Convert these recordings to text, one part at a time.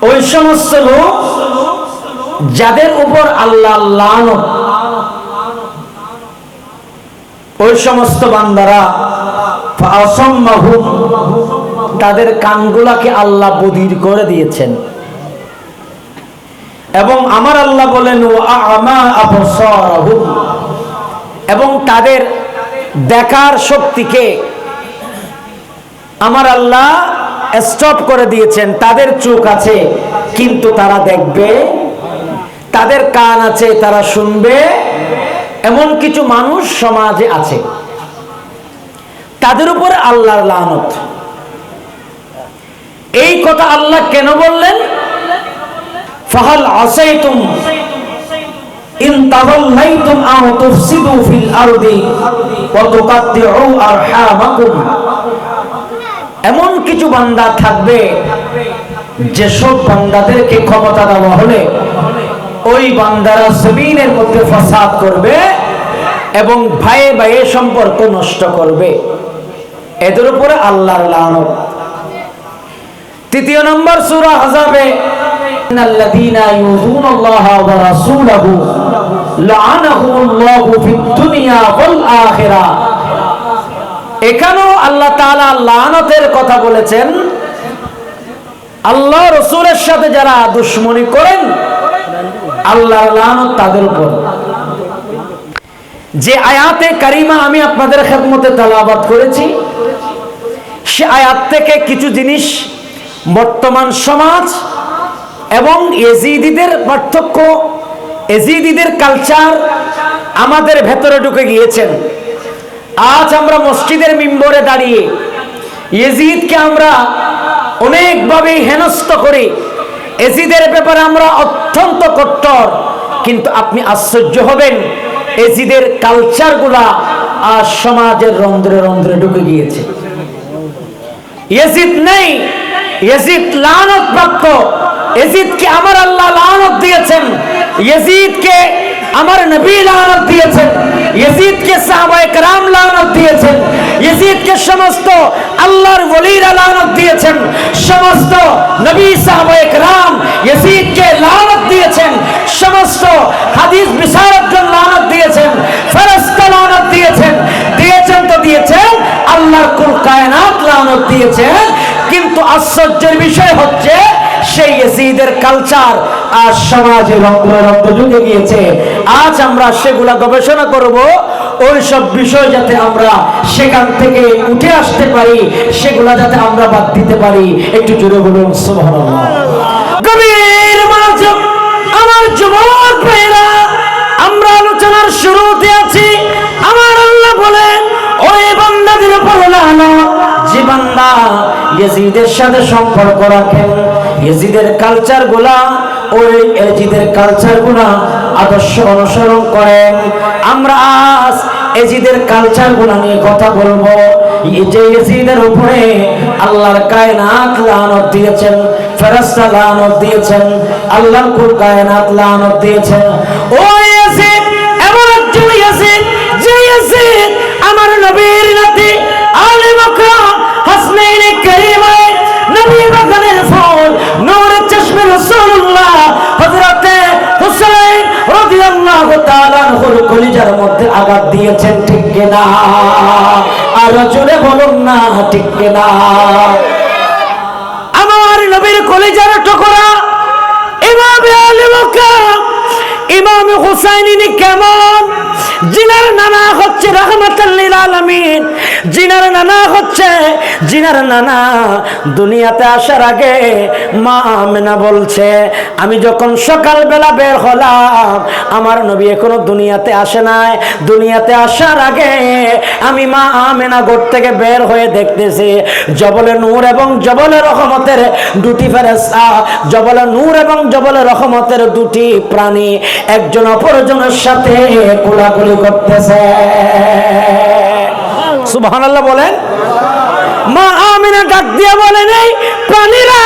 ওই সমস্ত লোক যাদের উপর আল্লাহ ওই সমস্ত বান্দারা তাদের কানগুলাকে আল্লাহ বদির করে দিয়েছেন। এবং আমার আল্লাহ বলেন এবং তাদের দেখার শক্তিকে আমার আল্লাহ স্টপ করে দিয়েছেন, তাদের চোখ আছে, কিন্তু তারা দেখবে, তাদের কান আছে, তারা শুনবে, এমন কিছু মানুষ সমাজে আছে। তাদের উপরে আল্লাহর লানত। এই কথা আল্লাহ কেন বললেন? ফাহাল আসাইতুম, ইন তাওয়াল্লাইতুম আও তুফসিদু ফিল আরদি, ওয়া তুকাত্তিউ আরহামাকুম। এমন কিছু বান্দা থাকবে যেসব বান্দাদেরকে ক্ষমতা দেওয়া হলে ওই বান্দারা জমিনের মধ্যে ফসাদ করবে এবং ভাইয়ে ভাইয়ে সম্পর্ক নষ্ট করবে। এদের উপরে আল্লাহর লানত। তৃতীয় নম্বর সূরা আযাবে আল্লাযীনা ইউযুনাল্লাহা ওয়া রাসূলাহু লাআনাহুমুল্লাহু ফিদ দুনিয়া ওয়াল আখিরাহ এখানেও আল্লাহ তাআলা লানতের কথা বলেছেন। আল্লাহ রসুলের সাথে যারা দুশ্মনী করেন, আল্লাহর লানত তাদের উপর। যে আয়াতে কারিমা আমি আপনাদের খেদমতে তালাবাদ করেছি, সে আয়াত থেকে কিছু জিনিস বর্তমান সমাজ এবং এজিদিদের পার্থক্য এজিদিদের কালচার আমাদের ভেতরে ঢুকে গিয়েছেন। আজ আমরা মসজিদের মিম্বরে দাঁড়িয়ে এজিদকে আমরা অনেকভাবে হেনস্থ করি। এজিদের ব্যাপারে আমরা অত্যন্ত কট্টর, কিন্তু আপনি আশ্চর্য হবেন এজিদের কালচারগুলা আর সমাজের রন্ধ্রে রন্ধ্রে ঢুকে গিয়েছে। ইয়েজিদ নেই, ইয়েজিদ লানত প্রাপ্ত এজিদকে আমার আল্লাহ লানত দিয়েছেন, ইয়েজিদকে আমার নবী লানত দিয়েছেন ইয়েজিদকে সাহাবায়ে کرام লানত দিয়েছেন ইয়েজিদকে সমস্ত আল্লাহর ওলিরা লানত দিয়েছেন সমস্ত নবী সাহাবায়ে کرام ইয়েজিদকে লানত দিয়েছেন সমস্ত হাদিস বিশারদগণ লানত দিয়েছেন ফেরেশতা লানত দিয়েছেন দিয়েছেন তো দিয়েছেন আল্লাহর কুল কায়নাত লানত দিয়েছেন কিন্তু আশ্চর্যের বিষয় হচ্ছে সেই এসিদের কালচার আর সমাজে রক্ত রক্ত ঢুকে গিয়েছে আজ আমরা সেগুলা গবেষণা করব ওই সব বিষয় যাতে আমরা সেখান থেকে উঠে আসতে পারি, সেগুলা যাতে আমরা বাদ দিতে পারি। একটু জোরে বলুন গভীর আমার যুবক ভাইরা আমরা আলোচনার শুরুতে আছি। আমার আল্লাহ বলেন, ওই বান্দাদের উপর লানত। যে বান্দা ইয়েজিদের সাথে সম্পর্ক রাখেন, ইয়েজিদের কালচারগুলা, ওই এজিদের কালচারগুলা আদর্শ অনুসরণ করেন। আমরা আজ এজিদের কালচারগুলা নিয়ে কথা বলব। যে এজিদের উপরে আল্লাহর কায়নাত লানত দিয়েছেন, ফেরেশতা লানত দিয়েছেন, আল্লাহর কুল কায়নাত লানত দিয়েছেন। ওই আঘাত দিয়েছেন, ঠিক কিনা? আর জোরে বলুন না, ঠিক কিনা? আমার নবীর কলেজার টুকরা এভাবে আলী ইমাম হুসাইনি কেমন? জিনার নানা হচ্ছে রহমতুল্লিল আলমিন। জিনার নানা হচ্ছে, জিনার নানা দুনিয়াতে আসার আগে মা আমেনা বলছে, আমি যখন সকালবেলা বের হলাম, আমার নবী এখনও দুনিয়াতে আসে নাই। দুনিয়াতে আসার আগে আমি মা আমেনা ঘর থেকে বের হয়ে দেখতেছি, জবলে নূর এবং জবলে রহমতের দুটি ফেরেস্তা জবলে নূর এবং জবলে রহমতের দুটি প্রাণী, একজন অপরজনের সাথে কোলাকুলি করতেছে। বলেন। মা আমিনা ডাক প্রাণীরা,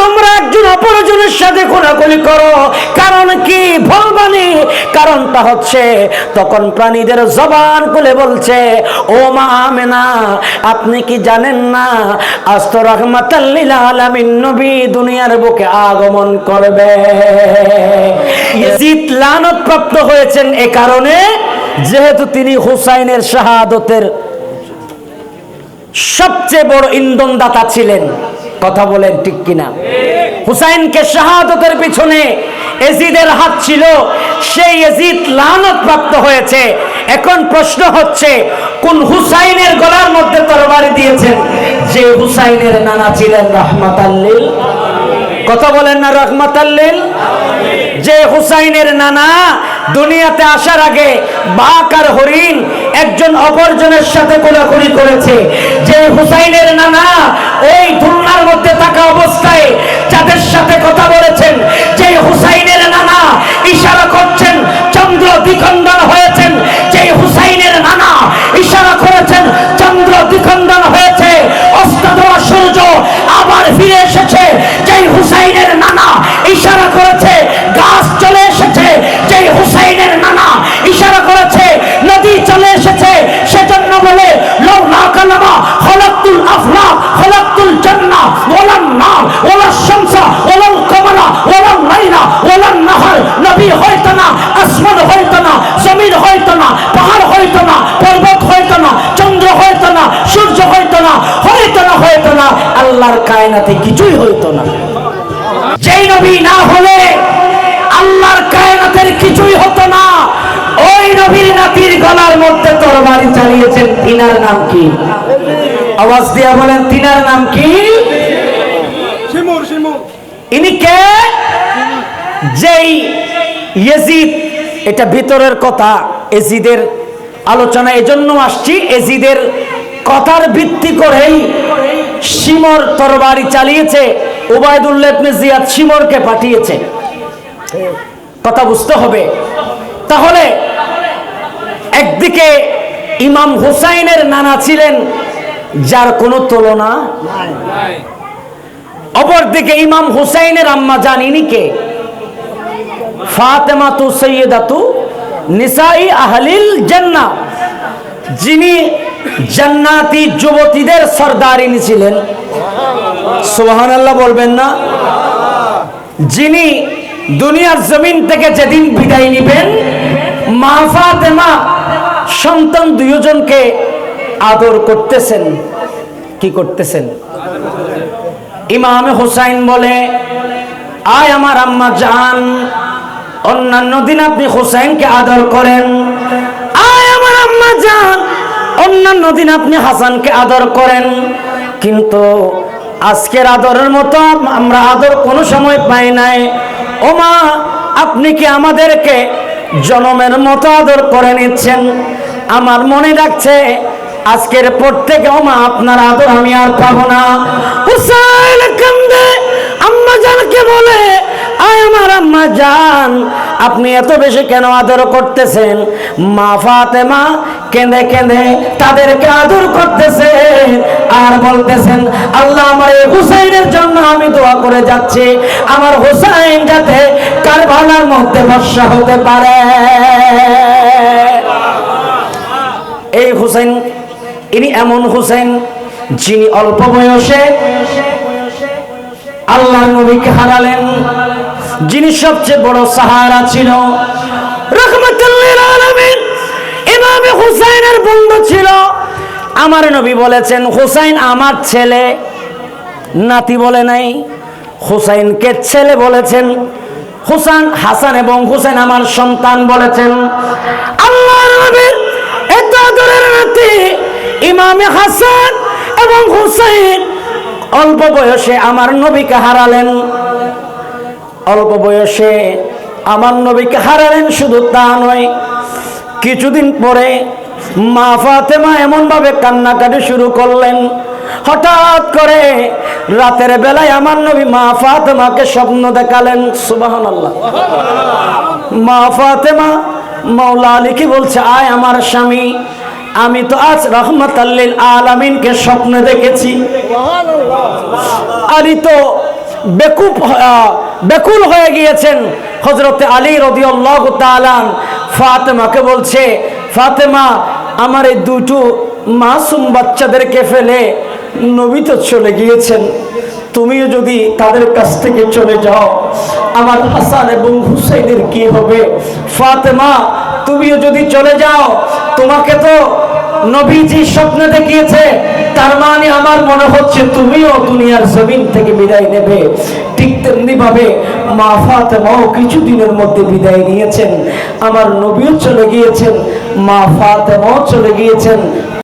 তোমরা একজন অপরজনের সাথে করো। কারণ কি? কারণটা হচ্ছে, তখন প্রাণীদের জবান খুলে বলছে, ও মা আমেনা, আপনি কি জানেন না? আস্ত রহমাতাল্লিল আলামিন নবী দুনিয়ার বুকে আগমন করবে। লানত প্রাপ্ত হয়েছেন এ কারণে যেহেতু তিনি হুসাইনের শাহাদতের সবচেয়ে বড় ইন্ধনদাতা ছিলেন, কথা বলেন ঠিক কিনা? হুসাইনকে শাহাদতের পিছনে এজিদের হাত ছিল, সেই এজিদ লানত প্রাপ্ত হয়েছে। এখন প্রশ্ন হচ্ছে, কোন হুসাইনের গলার মধ্যে তরবারি দিয়েছেন? যে হুসাইনের নানা ছিলেন রহমত কথা বলেন না রহমত যে হুসাইনের নানা দুনিয়াতে আসার আগে বাঘ আর হরিণ একজন অপরজনের সাথে কোলাকুলি করেছে। যে হুসাইনের নানা ওই দুলনার মধ্যে থাকা অবস্থায় যাদের সাথে কথা বলেছেন, যে হুসাইনের নানা ইশারা কায়নাতে কিছুই হয়তো না। যেই নবী না হলে আল্লাহর কায়নাতের কিছুই হতো না। ওই নবীর নাতির গলার মধ্যে তরবারি চালিয়েছেন তিনার নাম কি? আওয়াজ দিয়া বলেন তিনার নাম কি? ইনি কে? যেই ইয়েজিদ এটা ভিতরের কথা এজিদের আলোচনা এজন্য আসছি এজিদের কথার ভিত্তি করেই সিমর তরবারি চালিয়েছে ওবায়দুল্লাহ জিয়াদ সিমরকে পাঠিয়েছে। কথা বুঝতে হবে। তাহলে একদিকে ইমাম হুসাইনের নানা ছিলেন, যার কোনো তুলনা অপরদিকে ইমাম হুসাইনের আম্মা জানিনি কে? ফাতেমা ফাতেমাতু সৈয়দাতু নিসাই আহলিল জান্নাহ। যিনি জান্নাতি যুবতীদের সর্দারিনী ছিলেন সুবহানাল্লাহ বলবেন না। যিনি দুনিয়ার জমিন থেকে যেদিন বিদায় নিবেন, মা ফাতেমা সন্তান দুইজনকে আদর করতেছেন। কি করতেছেন? ইমাম হুসাইন বলে, আয় আমার আম্মা জান, অন্যান্য দিন আপনি হুসাইনকে আদর করেন। জান অন্যান্য দিন আপনি হাসানকে আদর করেন। কিন্তু আজকের আদরের মতো আমরা আদর কোনো সময় পাই নাই। ও মা আপনি কি আমাদেরকে জনমের মতো আদর করে নিচ্ছেন? আমার মনে রাখছে আজকের পর থেকে ও মা আপনার আদর আমি আর পাবো না। হুসাইন কান্দে, আম্মা জানকে বলে, আয় আমার আম্মা জান আপনি এত বেশি কেন আদর করতেছেন? মা ফাতেমা কেঁদে কেঁদে তাদেরকে আদর করতেছেন আর বলতেছেন, আল্লাহ আমার এই হুসাইনের জন্য আমি দোয়া করে যাচ্ছি। আমার হুসাইন যাতে কারবালার মধ্যে বর্ষা হতে পারে। এই হুসাইন, ইনি এমন হুসেন যিনি অল্প বয়সে আল্লাহ নবীকে হারালেন। যিনি সবচেয়ে বড় সাহারা ছিল। ইমামে হুসাইনের বন্ধু ছিল। আমার নবী বলেছেন, হুসাইন আমার ছেলে। নাতি বলে নাই, হুসাইনকে ছেলে বলেছেন। হুসান হাসান এবং হুসেন আমার সন্তান বলেছেন। আল্লাহ নবীর এত আদরের নাতি, ইমামে হাসান এবং হুসাইন অল্প বয়সে আমার নবীকে হারালেন। অল্প বয়সে আমার নবীকে হারালেন, শুধু তা নয়, কিছুদিন পরে মা ফাতেমা এমন ভাবে কান্নাকাটি শুরু করলেন। হঠাৎ করে রাতের বেলায় আমার নবী মা ফাতেমাকে স্বপ্ন দেখালেন। সুবাহান আল্লাহ মা ফাতেমা মাওলা আলীকে বলছে? আয় আমার স্বামী, আমি তো আজ রহমত আল্লিল আলামিনকে স্বপ্নে দেখেছি। আলী তো বেকুব বেকুল হয়ে গিয়েছেন হজরতে আলী রদিয়াল্লাহ তালান ফাতেমাকে বলছে, ফাতেমা, আমার এই দুটো মাসুম বাচ্চাদেরকে ফেলে নবী তো চলে গিয়েছেন। তুমিও যদি তাদের কাছ থেকে চলে যাও, আমার হাসান এবং হুসাইনের কি হবে? ফাতেমা, তুমিও যদি চলে যাও, তোমাকে তো নবীজি স্বপ্নে দেখিয়েছে। তার মানে আমার মনে হচ্ছে তুমিও দুনিয়ার জমিন থেকে বিদায় নেবে। ঠিক তেমনি ভাবে মা ফাতেমাও কিছুদিনের মধ্যে বিদায় নিয়েছেন। আমার নবীও চলে গিয়েছেন, মা ফাতেমাও চলে গিয়েছেন